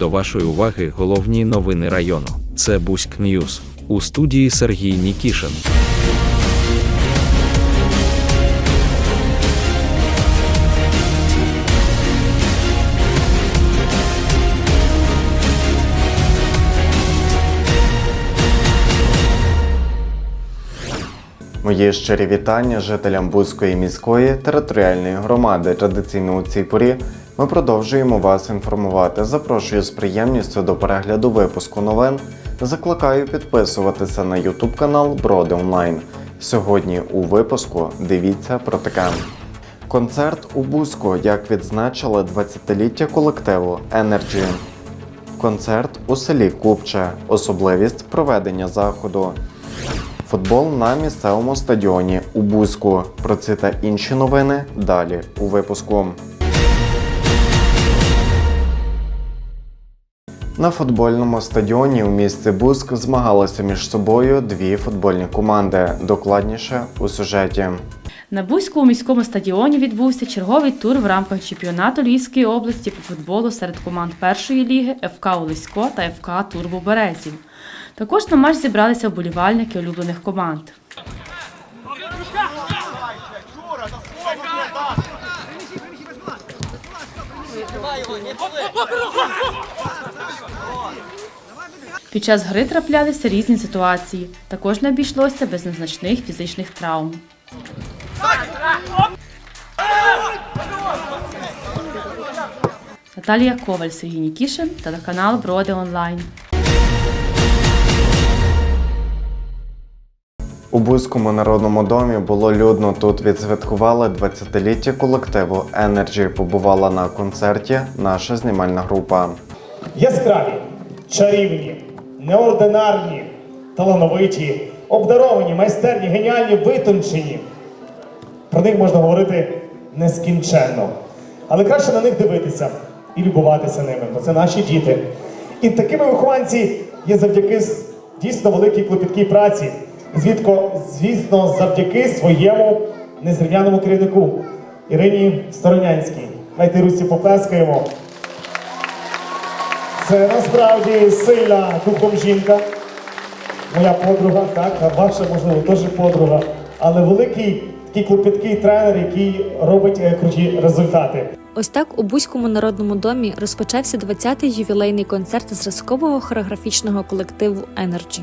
до вашої уваги головні новини району. Це Буськ Ньюз у студії Сергій Нікішин. Мої щирі вітання жителям Бузької міської територіальної громади. Традиційно у цій порі ми продовжуємо вас інформувати. Запрошую з приємністю до перегляду випуску новин. Закликаю підписуватися на YouTube канал Броди Онлайн. Сьогодні у випуску дивіться про таке. Концерт у Бузьку, як відзначили 20-ліття колективу Energy. Концерт у селі Купче. Особливість проведення заходу. Футбол на місцевому стадіоні у Бузьку. Про ці та інші новини далі у випуску. На футбольному стадіоні у місті Бузьк змагалися між собою дві футбольні команди. Докладніше у сюжеті. На Бузькому міському стадіоні відбувся черговий тур в рамках чемпіонату Львівської області по футболу серед команд першої ліги ФК Олесько та ФК Турбо Березів. Також на матч зібралися вболівальники улюблених команд. Під час гри траплялися різні ситуації. Також не обійшлося без незначних фізичних травм. Наталія Коваль, Сергій Нікішин, телеканал Броди Онлайн. У Бузькому народному домі було людно. Тут відсвяткували 20-ліття колективу Energy. Побувала на концерті наша знімальна група. Яскраві, чарівні, неординарні, талановиті, обдаровані, майстерні, геніальні, витончені. Про них можна говорити нескінченно. Але краще на них дивитися і любуватися ними, бо це наші діти. І такими вихованці є завдяки дійсно великій клопіткій праці. Звідко, звісно, завдяки своєму незрівняному керівнику Ірині Сторонянській. Дайте Русі поплескаємо. Це насправді сильна духом жінка. Моя подруга, так, а ваша, можливо, теж подруга. Але великий такий клопіткий тренер, який робить е, круті результати. Ось так у Бузькому народному домі розпочався 20-й ювілейний концерт зразкового хореографічного колективу Energy.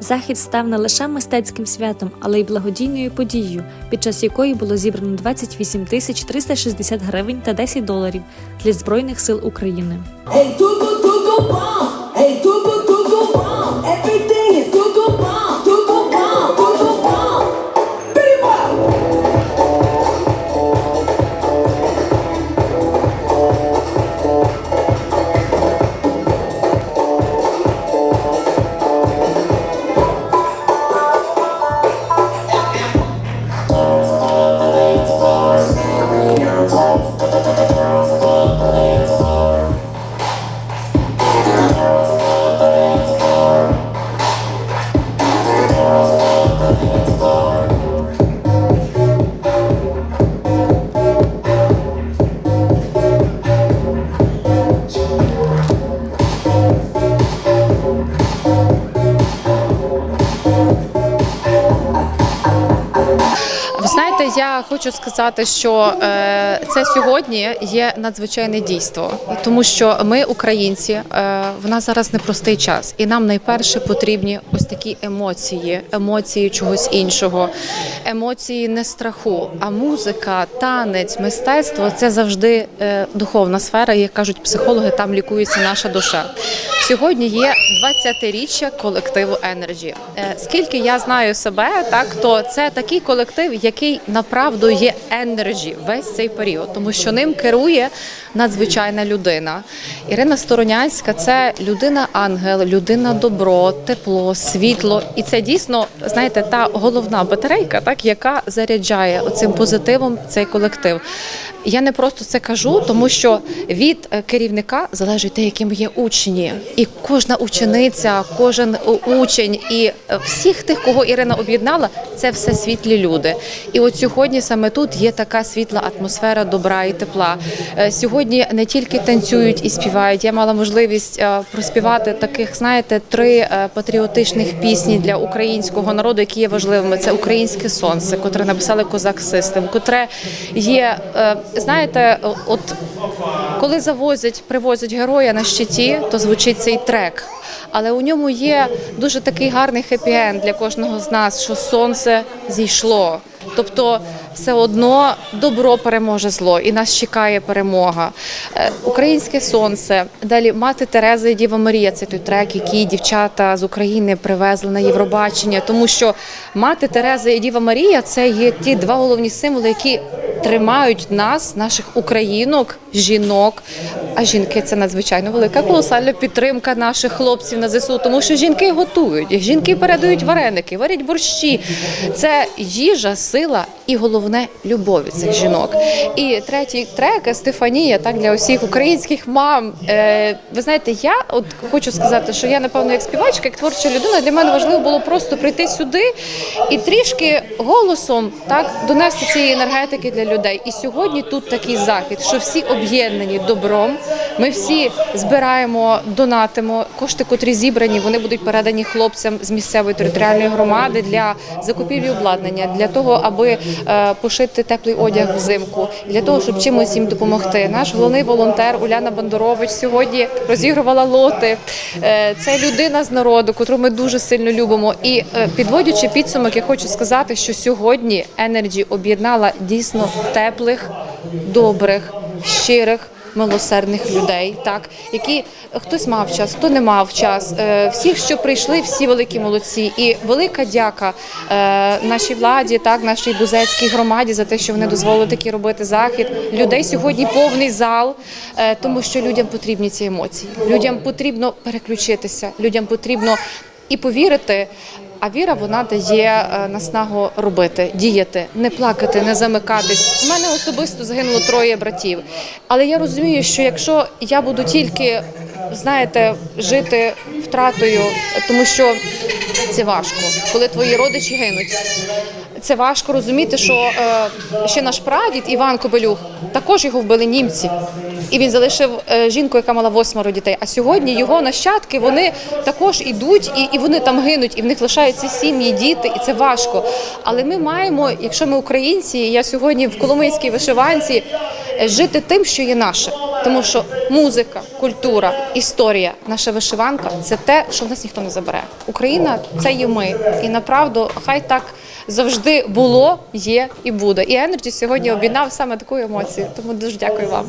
Захід став не лише мистецьким святом, але й благодійною подією, під час якої було зібрано 28 тисяч 360 гривень та 10 доларів для Збройних сил України. Hey, tugu tugu bomb. Хочу сказати, що е, це сьогодні є надзвичайне дійство, тому що ми, українці, е, в нас зараз непростий час, і нам найперше потрібні ось такі емоції, емоції чогось іншого, емоції не страху. А музика, танець, мистецтво це завжди е, духовна сфера. Як кажуть психологи, там лікується наша душа. Сьогодні є 20-річчя колективу Energy. Е, Скільки я знаю себе, так то це такий колектив, який направду є Energy весь цей період, тому що ним керує надзвичайна людина. Ірина Сторонянська це людина-ангел, людина добро, тепло, світло. І це дійсно, знаєте, та головна батарейка, так яка заряджає оцим позитивом цей колектив. Я не просто це кажу, тому що від е, керівника залежить те, яким є учні. І кожна учениця, кожен учень і е, всіх тих, кого Ірина об'єднала, це все світлі люди. І от сьогодні саме тут є така світла атмосфера добра і тепла. Е, Сьогодні не тільки танцюють і співають. Я мала можливість е, проспівати таких, знаєте, три е, патріотичних пісні для українського народу, які є важливими. Це українське сонце, котре написали козак Систем, котре є, е, знаєте, от коли завозять, привозять героя на щиті, то звучить цей трек. Але у ньому є дуже такий гарний хеппі-енд для кожного з нас, що сонце зійшло. Тобто, все одно добро переможе зло, і нас чекає перемога. Е, Українське сонце. Далі мати Тереза і Діва Марія. Це той трек, який дівчата з України привезли на Євробачення. Тому що мати Тереза і Діва Марія це є ті два головні символи, які тримають нас, наших українок, жінок. А жінки це надзвичайно велика колосальна підтримка наших хлопців на ЗСУ, тому що жінки готують, жінки передають вареники, варять борщі. Це їжа, сила і головне любові цих жінок. І третій трек Стефанія, так для усіх українських мам. Е, ви знаєте, я от хочу сказати, що я напевно як співачка, як творча людина, для мене важливо було просто прийти сюди і трішки голосом так донести цієї енергетики для людей. І сьогодні тут такий захід, що всі об'єднані добром. Ми всі збираємо, донатимо кошти, котрі зібрані, вони будуть передані хлопцям з місцевої територіальної громади для закупівлі обладнання, для того, аби е, пошити теплий одяг взимку, для того, щоб чимось їм допомогти. Наш головний волонтер Уляна Бондарович сьогодні розігрувала лоти. Е, Це людина з народу, котру ми дуже сильно любимо. І е, підводячи підсумок, я хочу сказати, що сьогодні Energy об'єднала дійсно теплих, добрих, щирих. Милосердних людей, так які хтось мав час, хто не мав час. Е, Всі, що прийшли, всі великі молодці. І велика дяка е, нашій владі, так нашій бузецькій громаді за те, що вони дозволили такий робити захід. Людей сьогодні повний зал, е, тому що людям потрібні ці емоції. Людям потрібно переключитися, людям потрібно і повірити. А віра вона дає е, наснагу робити, діяти, не плакати, не замикатись. У мене особисто загинуло троє братів. Але я розумію, що якщо я буду тільки, знаєте, жити втратою, тому що це важко, коли твої родичі гинуть. Це важко розуміти, що е, ще наш прадід Іван Кобелюх також його вбили німці, і він залишив е, жінку, яка мала восьмеро дітей. А сьогодні його нащадки вони також ідуть і, і вони там гинуть, і в них лишаються сім'ї, діти, і це важко. Але ми маємо, якщо ми українці, я сьогодні в Коломийській вишиванці, е, жити тим, що є наше. Тому що музика, культура, історія, наша вишиванка це те, що в нас ніхто не забере. Україна це є ми. І направду, хай так завжди було, є і буде. І Energy сьогодні об'єднав саме таку емоцію. Тому дуже дякую вам.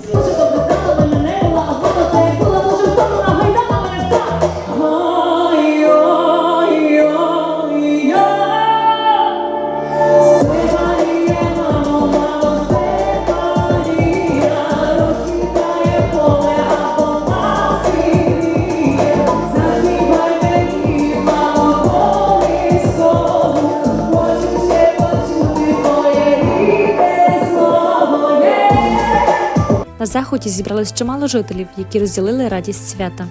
На заході зібралось чимало жителів, які розділили радість свята.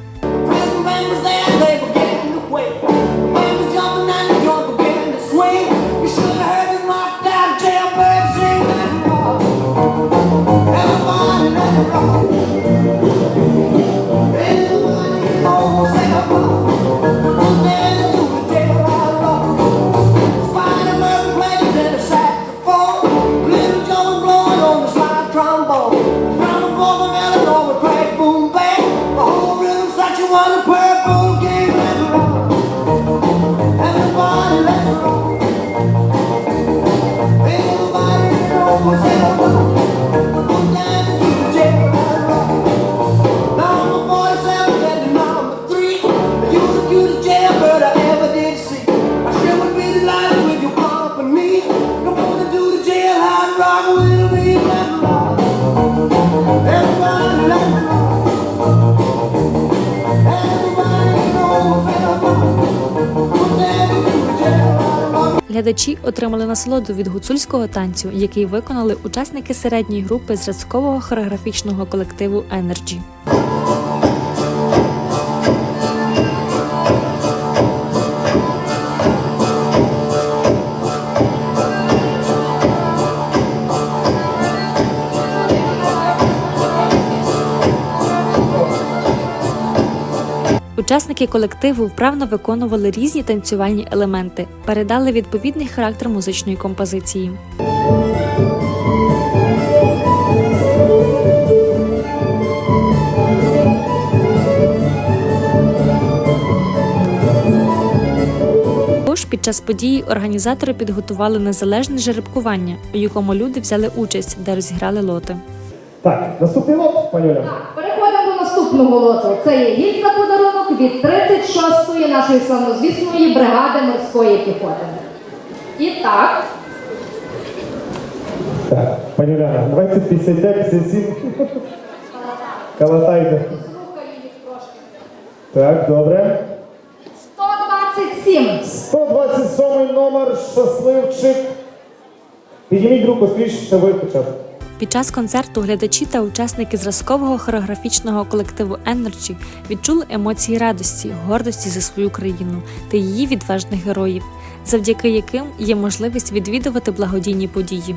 Prison Глядачі отримали насолоду від гуцульського танцю, який виконали учасники середньої групи зразкового хореографічного колективу Energy. Учасники колективу вправно виконували різні танцювальні елементи, передали відповідний характер музичної композиції. Також під час події організатори підготували незалежне жеребкування, у якому люди взяли участь, де розіграли лоти. Так, наступний лот, пані Оля. Переходимо до наступного лоту. Це є гільза подарунок від 36-ї нашої славнозвісної бригади морської піхоти. І так, Так, пані Оляна, давайте 59, 57. Калатайте. Так, добре. 127. 127 номер, щасливчик. Підніміть руку, скажіть, що ви почав. Під час концерту глядачі та учасники зразкового хореографічного колективу Energy відчули емоції радості, гордості за свою країну та її відважних героїв, завдяки яким є можливість відвідувати благодійні події.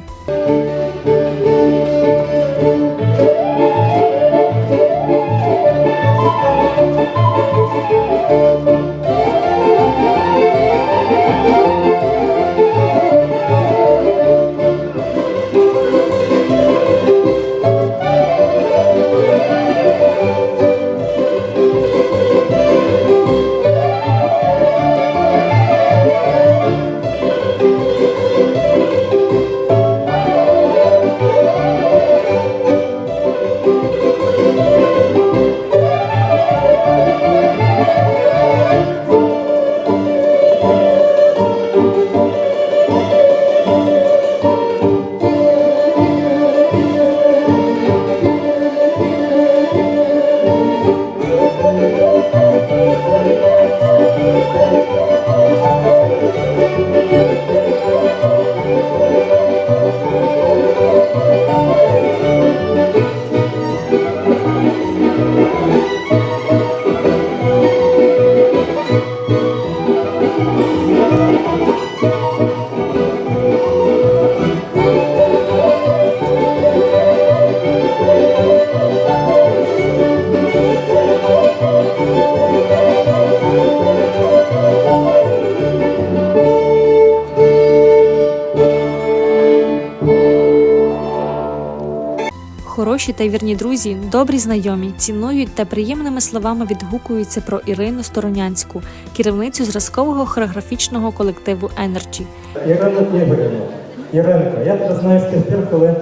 Хороші та вірні друзі, добрі знайомі, цінують та приємними словами відгукуються про Ірину Сторонянську, керівницю зразкового хореографічного колективу Energy. Ірина Ігорівна, Іринка, я тебе знаю з тих пір, коли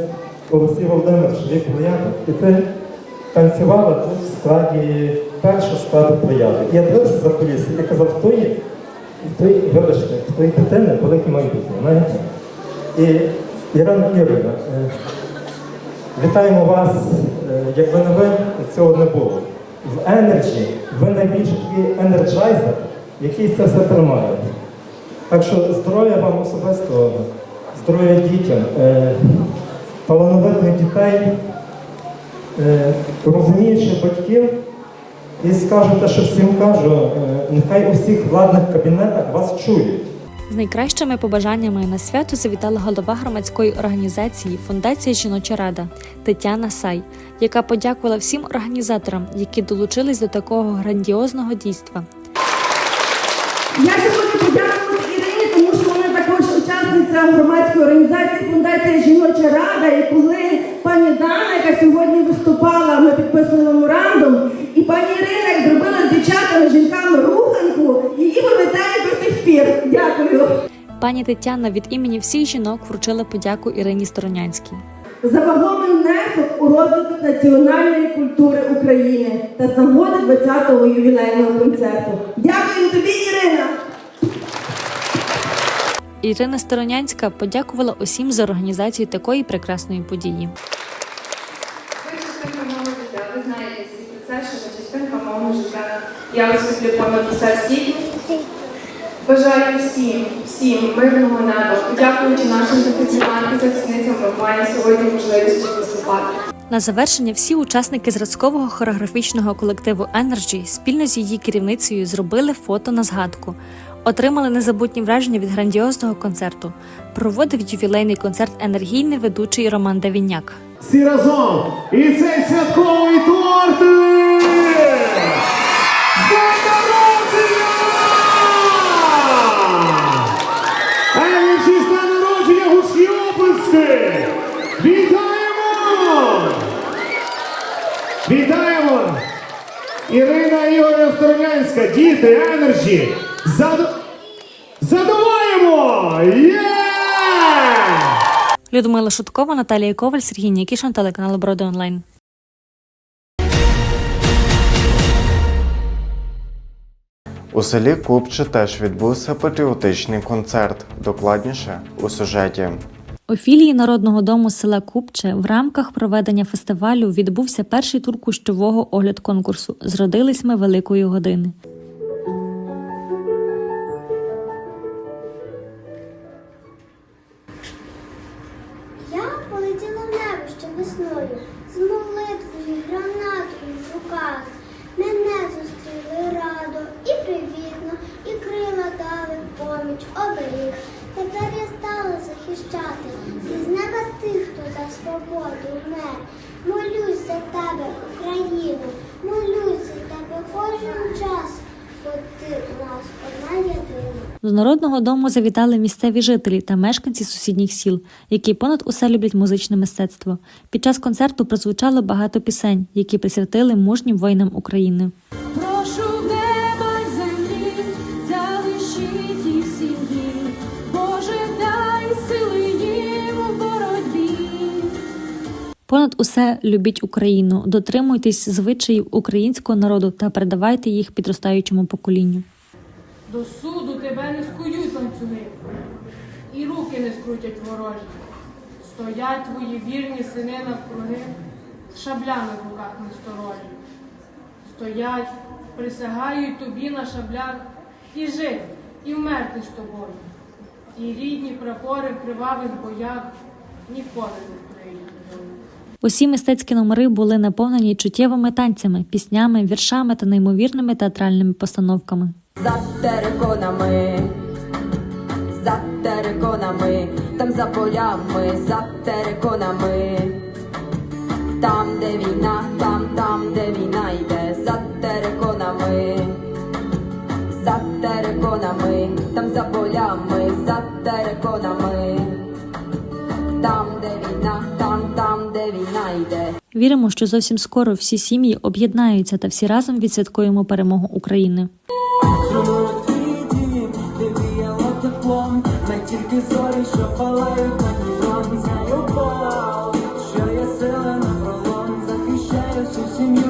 Олексій Володимирович вік плеяду, і ти танцювала тут в складі першого складу. І я дивився за куліси і казав, тої, тої, вибачте, в тої дитини велике майбутнє? І Ірина Ігорівна, е, вітаємо вас, е, якби не ви, цього не було. В Energy ви найбільший енерджайзер, який це все тримає. Так що здоров'я вам особисто, здоров'я дітям, е, талановитих дітей, е, розуміючих батьків. І скажу те, що всім кажу, нехай у всіх владних кабінетах вас чують. З найкращими побажаннями на свято завітала голова громадської організації Фундація Жіноча Рада Тетяна Сай, яка подякувала всім організаторам, які долучились до такого грандіозного дійства. Я ще хочу подякувати Ірині, тому що вона також учасниця громадської організації Фундація Жіноча Рада. І коли пані Дана, яка сьогодні виступала, ми підписали меморандум, і пані Ірина як зробила з дівчатами, жінками руханку, її пам'ятаю до сих пір. Дякую. Пані Тетяна від імені всіх жінок вручила подяку Ірині Сторонянській. За вагомий внесок у розвиток національної культури України та з нагоди 20-го ювілейного концерту. Дякую тобі, Ірина! Ірина Сторонянська подякувала усім за організацію такої прекрасної події. Ви частинка мого життя, ви знаєте всі про це, що ви частинка мого життя. Я вас люблю понад усе в. Бажаю всім, всім мирного неба. Дякуючи нашим захисникам і захисницям, ми маємо сьогодні можливість виступати. На завершення всі учасники зразкового хореографічного колективу Energy спільно з її керівницею зробили фото на згадку. Отримали незабутні враження від грандіозного концерту. Проводив ювілейний концерт енергійний ведучий Роман Давіняк. Всі разом! І цей святковий тортик! Вітаємо! Вітаємо! Ірина Ігорівна Сторонянська, діти, Енерджі! Заду... Задуваємо! Є! Людмила Шуткова, Наталія Коваль, Сергій Нікішин, телеканал Броди Онлайн. У селі Купче теж відбувся патріотичний концерт. Докладніше у сюжеті. У філії Народного дому села Купче в рамках проведення фестивалю відбувся перший тур кущового огляд конкурсу. Зродились ми великої години. Оберіг. Тепер я стала захищати із неба тих, хто за свободу вмер. Молюсь за тебе, Україну, молюсь за тебе кожен час. До народного дому завітали місцеві жителі та мешканці сусідніх сіл, які понад усе люблять музичне мистецтво. Під час концерту прозвучало багато пісень, які присвятили мужнім воїнам України. Прошу Понад усе любіть Україну, дотримуйтесь звичаїв українського народу та передавайте їх підростаючому поколінню. До суду тебе не скують ланцюги, і руки не скрутять ворожі. Стоять твої вірні сини навкруги, шаблями в руках насторожі. Стоять, присягають тобі на шаблях і жити, і вмерти з тобою. І рідні прапори в кривавих боях ніколи не вкриють. Усі мистецькі номери були наповнені чуттєвими танцями, піснями, віршами та неймовірними театральними постановками. За териконами, за териконами, там за полями, за териконами. Там, де війна, там, там, де війна йде, за териконами, за териконами, там за полями, Віримо, що зовсім скоро всі сім'ї об'єднаються та всі разом відсвяткуємо перемогу України. тільки зорі, сила на пролом, захищає всю сім'ю.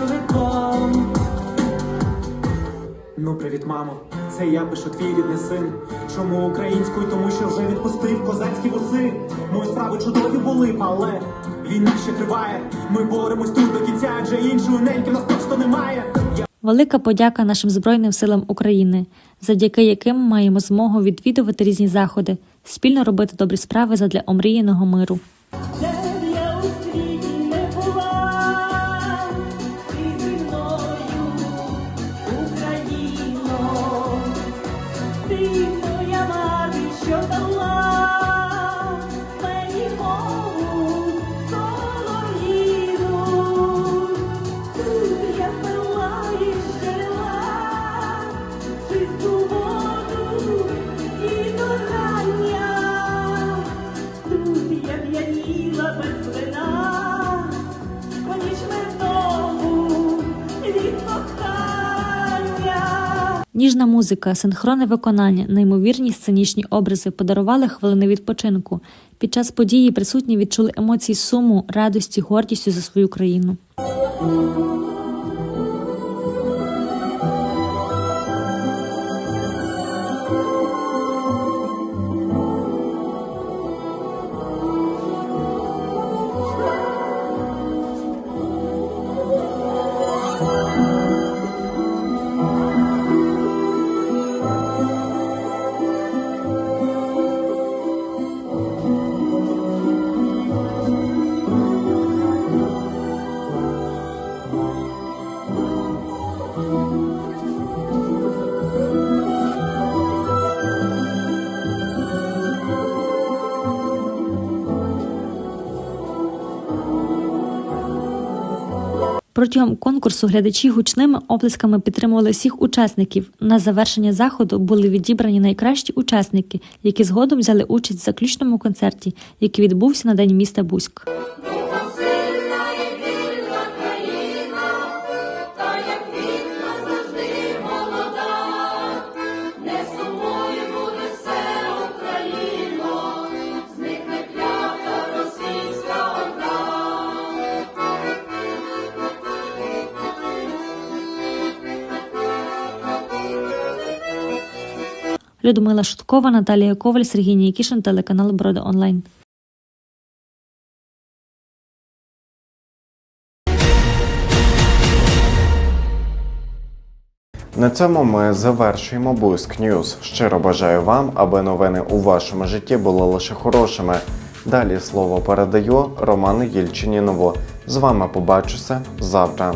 Ну, привіт, мамо. Це я пишу твій рідний син. Чому українською? Тому що вже відпустив козацькі вуси. Мої справи чудові були, але війна ще триває. Ми боремось тут до кінця, адже іншої неньки нас просто немає. Велика подяка нашим Збройним силам України, завдяки яким маємо змогу відвідувати різні заходи, спільно робити добрі справи задля омріяного миру. Музика, синхронне виконання, неймовірні сценічні образи подарували хвилини відпочинку. Під час події присутні відчули емоції суму, радості, гордістю за свою країну. Протягом конкурсу глядачі гучними оплесками підтримували всіх учасників. На завершення заходу були відібрані найкращі учасники, які згодом взяли участь в заключному концерті, який відбувся на день міста Буськ. Людмила Шуткова, Наталія Коваль, Сергій Нікішин, телеканал Брода Онлайн. На цьому ми завершуємо Буськ Ньюз. Щиро бажаю вам, аби новини у вашому житті були лише хорошими. Далі слово передаю Роману Єльчинінову. З вами побачуся завтра.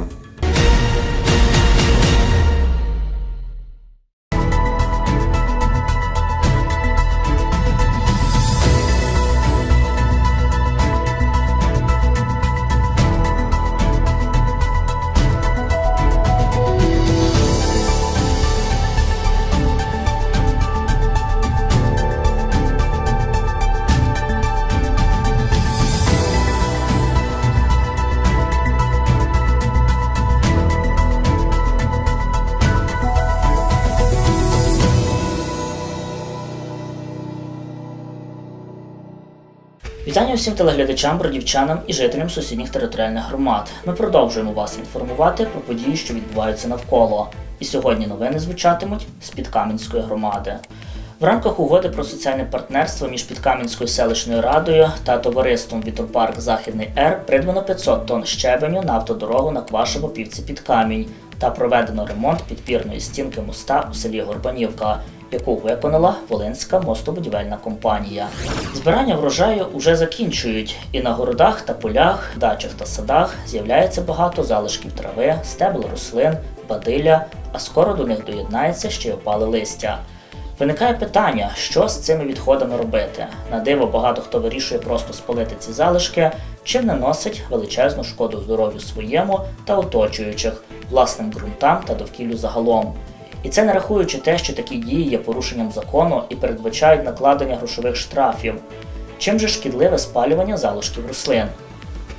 Вітання всім телеглядачам, бродівчанам і жителям сусідніх територіальних громад. Ми продовжуємо вас інформувати про події, що відбуваються навколо. І сьогодні новини звучатимуть з Підкам'янської громади. В рамках угоди про соціальне партнерство між Підкам'янською селищною радою та товариством Вітопарк Західний Р придбано 500 тонн щебеню на автодорогу на Квашево півці під камінь та проведено ремонт підпірної стінки моста у селі Горбанівка, яку виконала Волинська мостобудівельна компанія. Збирання врожаю уже закінчують, і на городах та полях, дачах та садах з'являється багато залишків трави, стебл рослин, бадилля, а скоро до них доєднається ще й опале листя. Виникає питання, що з цими відходами робити. На диво багато хто вирішує просто спалити ці залишки, чим наносить величезну шкоду здоров'ю своєму та оточуючих, власним ґрунтам та довкіллю загалом. І це не рахуючи те, що такі дії є порушенням закону і передбачають накладення грошових штрафів. Чим же шкідливе спалювання залишків рослин?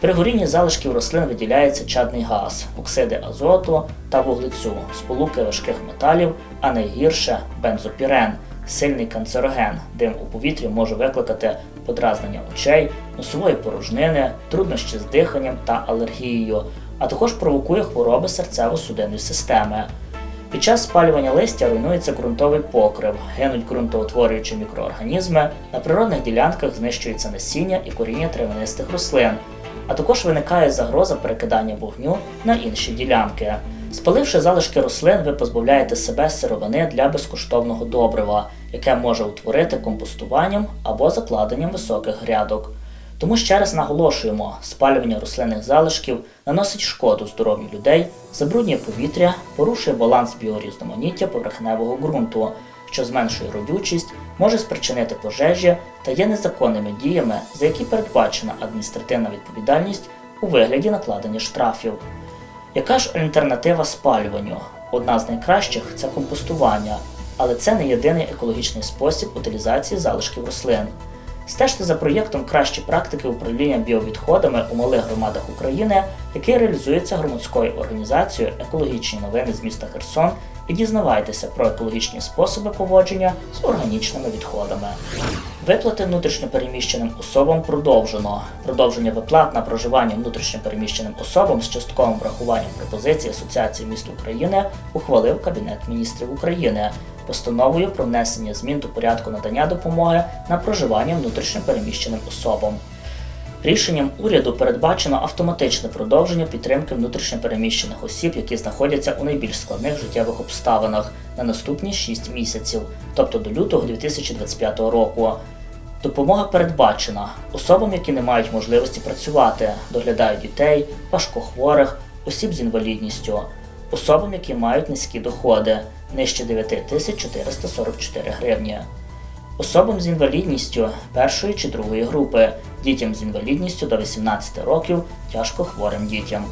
При горінні залишків рослин виділяється чадний газ, оксиди азоту та вуглецю, сполуки важких металів, а найгірше бензопірен, сильний канцероген. Дим у повітрі може викликати подразнення очей, носової порожнини, труднощі з диханням та алергією, а також провокує хвороби серцево-судинної системи. Під час спалювання листя руйнується ґрунтовий покрив, гинуть ґрунтоутворюючі мікроорганізми, на природних ділянках знищується насіння і коріння травянистих рослин, а також виникає загроза перекидання вогню на інші ділянки. Спаливши залишки рослин, ви позбавляєте себе сировини для безкоштовного добрива, яке може утворити компостуванням або закладенням високих грядок. Тому ще раз наголошуємо, спалювання рослинних залишків наносить шкоду здоров'ю людей, забруднює повітря, порушує баланс біорізноманіття поверхневого ґрунту, що зменшує родючість, може спричинити пожежі та є незаконними діями, за які передбачена адміністративна відповідальність у вигляді накладення штрафів. Яка ж альтернатива спалюванню? Одна з найкращих це компостування, але це не єдиний екологічний спосіб утилізації залишків рослин. Стежте за проєктом Кращі практики управління біовідходами у малих громадах України, який реалізується громадською організацією Екологічні новини з міста Херсон, і дізнавайтеся про екологічні способи поводження з органічними відходами. Виплати внутрішньопереміщеним особам продовжено. Продовження виплат на проживання внутрішньопереміщеним особам з частковим врахуванням пропозицій Асоціації міст України ухвалив Кабінет міністрів України постановою про внесення змін до порядку надання допомоги на проживання внутрішньопереміщеним особам. Рішенням уряду передбачено автоматичне продовження підтримки внутрішньопереміщених осіб, які знаходяться у найбільш складних життєвих обставинах на наступні 6 місяців, тобто до лютого 2025 року. Допомога передбачена особам, які не мають можливості працювати, доглядають дітей, важкохворих, осіб з інвалідністю, особам, які мають низькі доходи нижче 9444 гривні особам з інвалідністю першої чи другої групи, дітям з інвалідністю до 18 років, тяжко хворим дітям.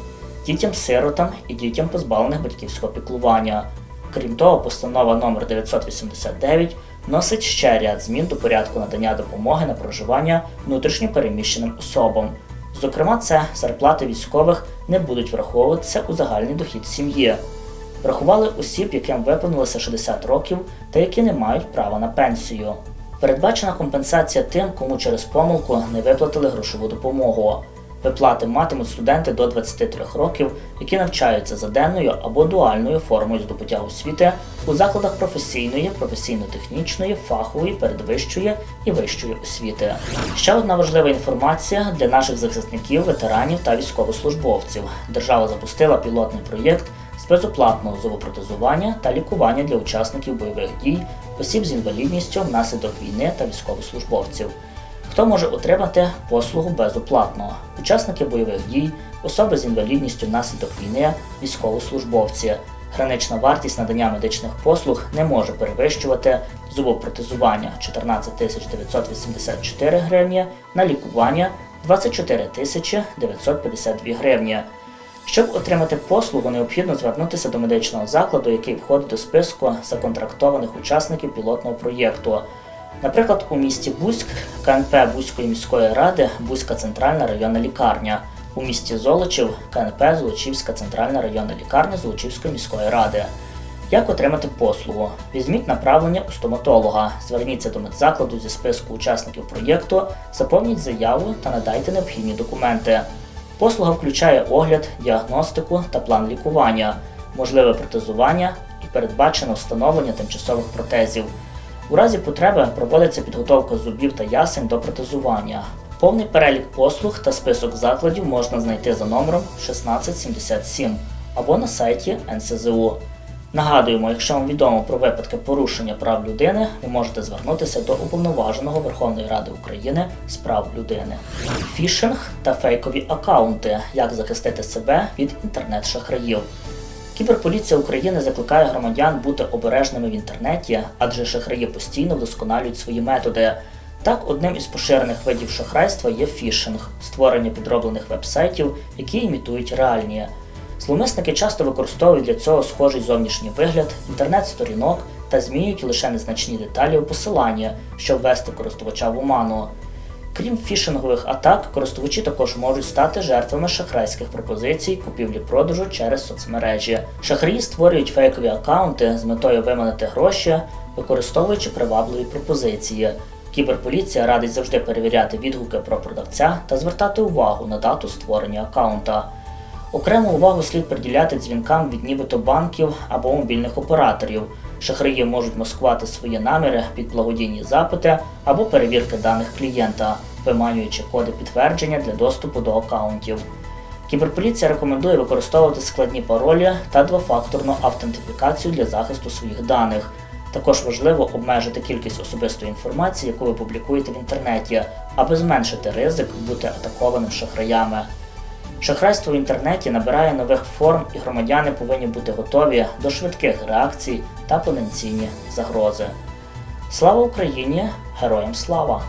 дітям-сиротам і дітям, позбавлених батьківського піклування. Крім того, постанова номер 989 вносить ще ряд змін до порядку надання допомоги на проживання внутрішньо переміщеним особам. Зокрема, це зарплати військових не будуть враховуватися у загальний дохід сім'ї. Врахували осіб, яким виповнилося 60 років та які не мають права на пенсію. Передбачена компенсація тим, кому через помилку не виплатили грошову допомогу. Виплати матимуть студенти до 23 років, які навчаються за денною або дуальною формою здобуття освіти у закладах професійної, професійно-технічної, фахової, передвищої і вищої освіти. Ще одна важлива інформація для наших захисників, ветеранів та військовослужбовців. Держава запустила пілотний проєкт з безоплатного зубопротезування та лікування для учасників бойових дій, осіб з інвалідністю внаслідок війни та військовослужбовців. Хто може отримати послугу безоплатно? Учасники бойових дій, особи з інвалідністю внаслідок війни, військовослужбовці. Гранична вартість надання медичних послуг не може перевищувати зубопротезування 14 984 гривні, на лікування 24 952 гривні. Щоб отримати послугу, необхідно звернутися до медичного закладу, який входить до списку законтрактованих учасників пілотного проєкту. Наприклад, у місті Бузьк КНП Бузької міської ради Бузька центральна районна лікарня, у місті Золочів КНП Золочівська центральна районна лікарня Золочівської міської ради. Як отримати послугу? Візьміть направлення у стоматолога, зверніться до медзакладу зі списку учасників проєкту, заповніть заяву та надайте необхідні документи. Послуга включає огляд, діагностику та план лікування, можливе протезування і передбачено встановлення тимчасових протезів. У разі потреби проводиться підготовка зубів та ясень до протезування. Повний перелік послуг та список закладів можна знайти за номером 1677 або на сайті НСЗУ. Нагадуємо, якщо вам відомо про випадки порушення прав людини, ви можете звернутися до Уповноваженого Верховної Ради України з прав людини. Фішинг та фейкові акаунти. Як захистити себе від інтернет-шахраїв. Кіберполіція України закликає громадян бути обережними в інтернеті, адже шахраї постійно вдосконалюють свої методи. Так, одним із поширених видів шахрайства є фішинг створення підроблених вебсайтів, які імітують реальні. Зловмисники часто використовують для цього схожий зовнішній вигляд, інтернет-сторінок та змінюють лише незначні деталі у посиланні, щоб ввести користувача в оману. Крім фішингових атак, користувачі також можуть стати жертвами шахрайських пропозицій купівлі-продажу через соцмережі. Шахраї створюють фейкові акаунти з метою виманити гроші, використовуючи привабливі пропозиції. Кіберполіція радить завжди перевіряти відгуки про продавця та звертати увагу на дату створення акаунта. Окрему увагу слід приділяти дзвінкам від нібито банків або мобільних операторів. Шахраї можуть маскувати свої наміри під благодійні запити або перевірки даних клієнта, виманюючи коди підтвердження для доступу до акаунтів. Кіберполіція рекомендує використовувати складні паролі та двофакторну автентифікацію для захисту своїх даних. Також важливо обмежити кількість особистої інформації, яку ви публікуєте в інтернеті, аби зменшити ризик бути атакованим шахраями. Шахрайство в інтернеті набирає нових форм, і громадяни повинні бути готові до швидких реакцій та потенційні загрози. Слава Україні! Героям слава!